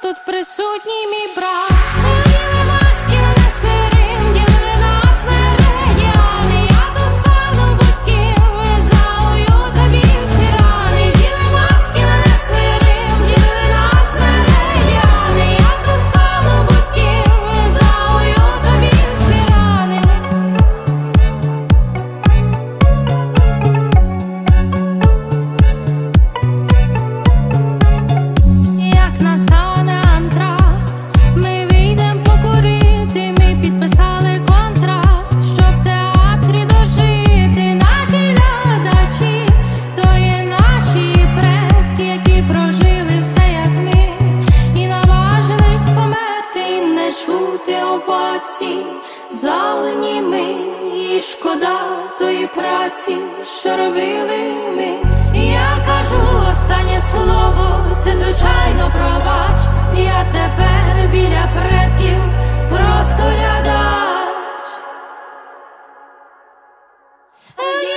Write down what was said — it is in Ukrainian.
тут присутній мій брат. чути овації, залені ми, і шкода тої праці, що робили ми. Я кажу останнє слово, це звичайно пробач. Я тепер біля предків просто глядач. Е,